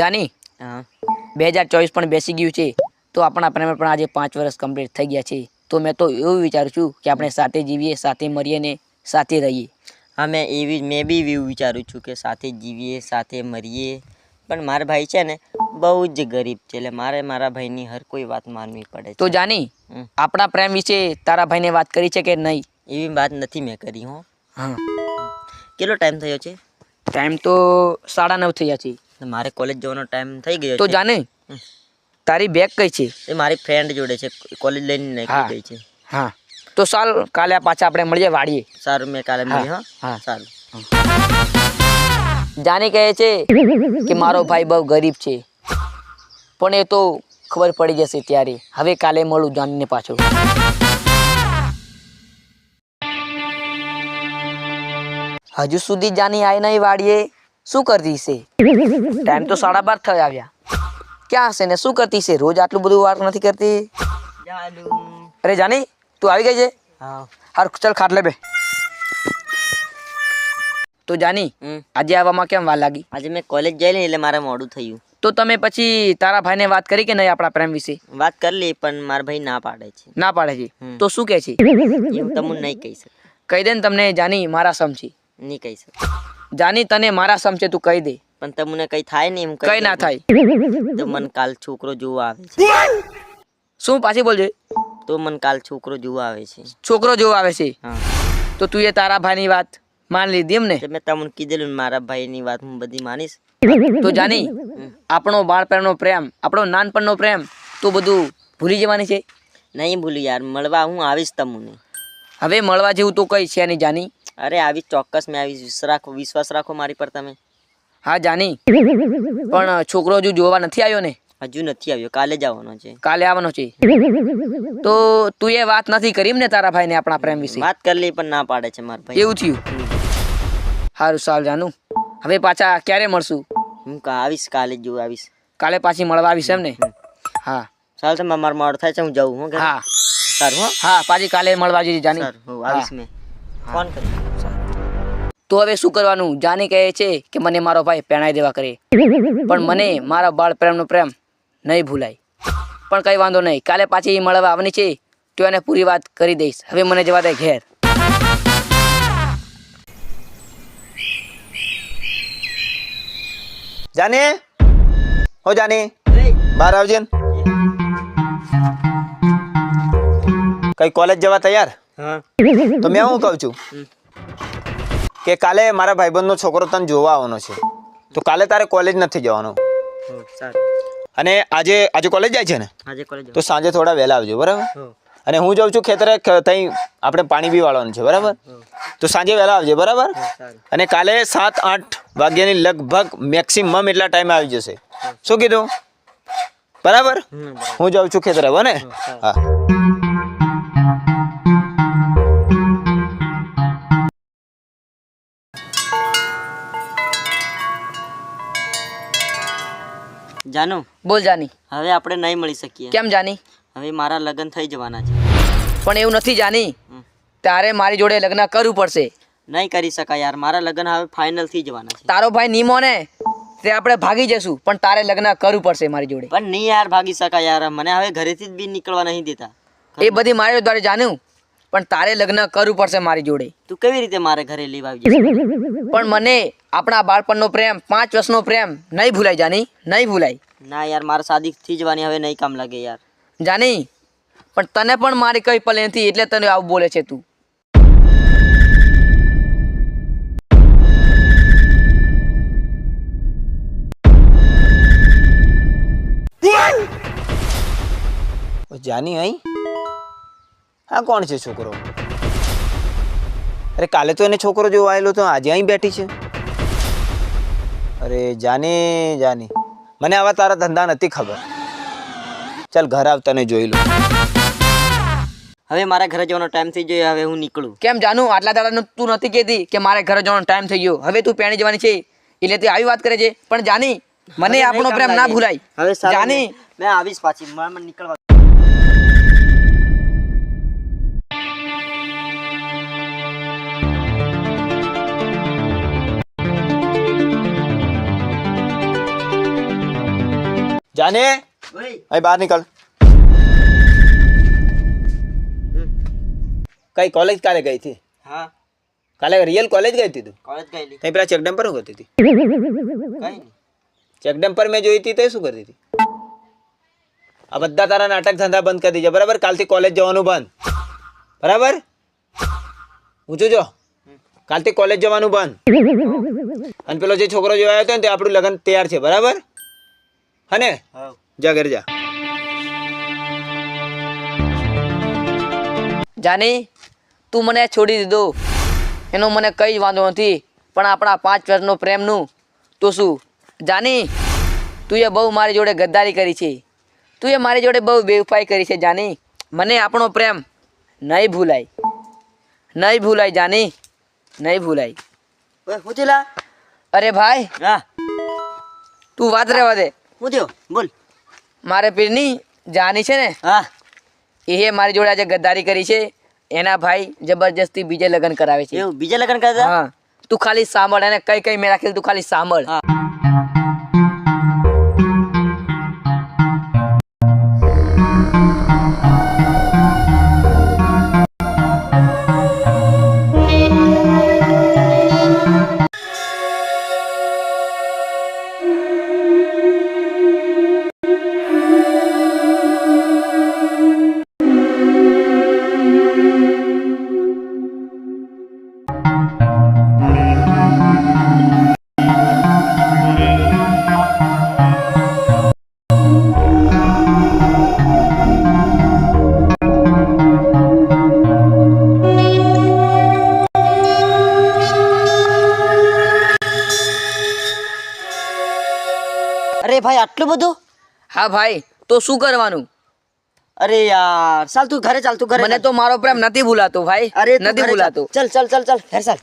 જાની? બે હજાર ચોવીસ પણ બેસી ગયું છે. તો આપણા પ્રેમ પણ આજે પાંચ વર્ષ કમ્પ્લીટ થઈ ગયા છે. તો મેં તો એવું વિચારું છું કે આપણે સાથે જીવીએ સાથે મરીએ ને સાથે રહીએ. હા મેં એવી મેં બી એવું વિચારું છું કે સાથે જીવીએ સાથે મરીએ. પણ મારા ભાઈ છે ને બહુ જ ગરીબ છે. એટલે મારે મારા ભાઈની હર કોઈ વાત માનવી પડે તો જાની આપણા પ્રેમ વિશે તારા ભાઈને વાત કરી છે કે નહીં? એવી વાત નથી મેં કરી હો. હા. કેટલો ટાઈમ થયો છે? ટાઈમ તો સાડા નવ થયા છે. મારે કોલેજ જવાનો ટાઈમ થઈ ગયો તો જાને તારી બેગ કઈ છે? એ મારી ફ્રેન્ડ જોડે છે કોલેજ લઈને. નાખી ગઈ છે. હા. તો સાલ કાલે પાછા આપણે મળીએ વાડીએ. સારું મેં કાલે મળી હા. હા. સારું. જાની કહે છે કે મારો ભાઈ બહુ ગરીબ છે. પણ એ તો ખબર પડી જશે ત્યારે. હવે કાલે મળું જાનીને પાછું. હજુ સુધી જાની આવી નહીં વાળીએ શું કરતી છે ટાઈમ તો સાડા બાર થઈ આવ્યા. ક્યાં હશે ને? શું કરતી છે રોજ આટલું બધું વાત નથી કરતી? અરે જાની તું આવી ગઈ છે? હાર ચાલ ખાટલે બે. તો જાની આજે આવવામાં કેમ વાર લાગી? આજે મેં કોલેજ જઈ લઈ એટલે મારે મોડું થયું. તો તમે પછી તારા ભાઈને વાત કરી કે નહીં આપણા પ્રેમ વિશે? વાત કરી લી પણ મારા ભાઈ ના પાડે છે. ના પાડે છે? તો શું કહે છે? એવું તમને નહીં કહી શકે. કહી દે ને તમને જાની મારા સમ છે નહીં કહી શકું. જાની તને મારા સમજે તું કહી દે. પણ તમને કઈ થાય નહીં એમ કઈ ના થાય. તો મને કાલ છોકરો જોવા આવે છે. શું પાછી બોલજે? તો મને કાલ છોકરો જોવા આવે છે. છોકરો જોવા આવે છે? હા. તો તું એ તારા ભાઈની વાત માન લીધી એમ ને મેં તમને કીધેલું મારા મારા ભાઈની વાત હું બધી માનીશ. તો જાની આપણો બાળપણનો પ્રેમ આપણો નાનપણનો પ્રેમ તું બધું ભૂલી જવાની છે? નહીં ભૂલી યાર મળવા હું આવીશ તમને. હવે મળવા જેવું તો કઈ છે નહીં જાની. અરે આવી ચોક્કસ મેં આવી રાખો વિશ્વાસ રાખો મારી પર તમે. હા જાની. પણ છોકરો હજુ જોવા નથી આવ્યો ને? હજુ નથી આવ્યો કાલે જ આવવાનો છે. કાલે આવવાનો છે. તો તું એ વાત નથી કરી ને તારા ભાઈને આપણા પ્રેમ વિશે? વાત કરી પણ ના પાડે છે મારા ભાઈ. એવું થયું? સારું સારું જાનું. હવે પાછા ક્યારે મળશું? હું આવીશ કાલે જ જોવા આવીશ. કાલે પાછી મળવા આવીશ એમ ને? હા. ચાલ તમે મારા મોડ થાય છે હું જાઉં હું હા. સારું હો. હા પાછી કાલે મળવા જઈએ જાની. સારું આવીશ મેં. ફોન કરી. તો હવે શું કરવાનું? જાની કહે છે કે મને મારો ભાઈ પહેણાઈ દેવા કરે. પણ મને મારા બાળ પ્રેમનો પ્રેમ નહીં ભૂલાય. પણ કઈ વાંધો નહીં. કાલે પાછી મળવા આવવાની છે તો એને પૂરી વાત કરી દઈશ. હવે મને જવા દે ઘેર. જાને? હો જાને. બહાર આવજે કઈ કોલેજ જવા તૈયાર? તો મેં શું કહું છું? કે કાલે મારા ભાઈબંધનો છોકરો તને જોવા આવવાનો છે. તો કાલે તારે કોલેજ નથી જવાનું. અને આજે આજે કોલેજ જાય છે ને? તો સાંજે થોડા વહેલા આવજો બરાબર? અને હું જાઉં છું ખેતરે ત્યાં આપણે પાણી બી વાળવાનું છે બરાબર? તો સાંજે વહેલા આવજે બરાબર? અને કાલે સાત આઠ વાગ્યાની લગભગ મેક્સિમમ એટલા ટાઈમે આવી જશે. શું કીધું? બરાબર? હું જાઉં છું ખેતરે બને. હા. જાનુ? બોલ જાની. હવે આપણે નહીં મળી શકીએ. કેમ જાની? હવે મારા લગ્ન થઈ જવાના છે. પણ એવું નથી જાની. તારે મારી જોડે લગ્ન કરવું પડશે. નહીં કરી શકાય યાર. મારા લગ્ન હવે ફાઇનલ થઈ જવાના છે. તારો ભાઈ નીમો ને તે આપણે ભાગી જશું. પણ તારે લગ્ન કરવું પડશે મારી જોડે. પણ નહીં યાર ભાગી શકાય યાર. મને હવે ઘરેથી જ બી નીકળવા નહીં દેતા. એ બધી મારી દ્વારા જાણ્યું પણ તારે લગ્ન કરવું પડશે મારી જોડે. તું કેવી રીતે મારે ઘરે લેવા આવી પણ મને આપણા બાળપણનો પ્રેમ પાંચ વર્ષનો પ્રેમ નહીં ભૂલાય જાની. નહીં ભૂલાય. ના યાર મારે શાદી થી જવાની હવે નહીં કામ લાગે યાર. જાની પણ તને પણ મારી કઈ પલે નથી એટલે તને આવું બોલે છે તું. જાની અહીં? હા કોણ છે છોકરો? અરે કાલે તો એને છોકરો જોવા આવેલો તો આજે અહીં બેઠી છે. અરે જાની જાની. મને આવા તારા ધંધા નથી ખબર. ચાલ ઘર આવ તને જોઈ લો હવે મારા ઘરે જવાનો ટાઈમ થઈ ગયો હવે હું નીકળું. કેમ જાનું? આટલા દાડાનું તું નથી કહેતી કે મારે ઘરે જવાનો ટાઈમ થઈ ગયો. હવે તું પેણી જવાની છે. એટલે તે આવી વાત કરે છે. પણ જાની મને આપણો પ્રેમ ના. ભૂલાય. હવે જાની. મેં- આવીશ પાછી. મારે મને નીકળવા જાને? અહીં બહાર નીકળ. કઈ કોલેજ કાલે ગઈ હતી? હા. કાલે રિયલ કોલેજ ગઈ હતી તું? કોલેજ ગયેલી. તઈ પેલા ચેકડેમ પર શું કરતી હતી? કઈ ચેકડેમ પર મેં જોઈ હતી તે શું કરતી હતી? આ બધા તારા નાટક ધંધા બંધ કરી દીધા. બરાબર? કાલથી કોલેજ જવાનું બંધ. બરાબર? ઊંચું જો. કાલથી કોલેજ જવાનું બંધ. અને પેલો જે છોકરો જોયો હતો ને તે આપણું લગ્ન તૈયાર છે. બરાબર? હને? જા ઘરે જા. જાની તું મને છોડી દીધો. એનો મને કંઈ જ વાંધો નથી પણ આપણા પાંચ વર્ષનો પ્રેમનું. તો શું? જાની તું એ બહુ મારી જોડે ગદ્દારી કરી છે. તું એ મારી જોડે બહુ બેવફાઈ કરી છે જાની. મને આપણો પ્રેમ નહીં ભૂલાય. નહીં ભૂલાય જાની. નહીં ભૂલાય. અરે ભાઈ હા તું વાત રહેવા દે. હું થયો? બોલ. મારે પીરની જાની છે ને? હા. એ મારી જોડે આજે ગદ્દારી કરી છે. એના ભાઈ જબરજસ્તી બીજે લગ્ન કરાવે છે. એવું? બીજે લગ્ન કરતા હા. તું ખાલી સાંભળ અને કઈ કઈ મેં રાખેલું તું ખાલી સાંભળ. હા. ભાઈ આટલું બધું? હા ભાઈ તો શું કરવાનું? અરે યાર ચાલ તું ઘરે ચાલ તું ઘરે મને તો મારો પ્રેમ નથી ભૂલાતો ભાઈ અરે નથી. ભૂલાતો. ચાલ ચાલ ચાલ ચાલ ઘરે ચાલ.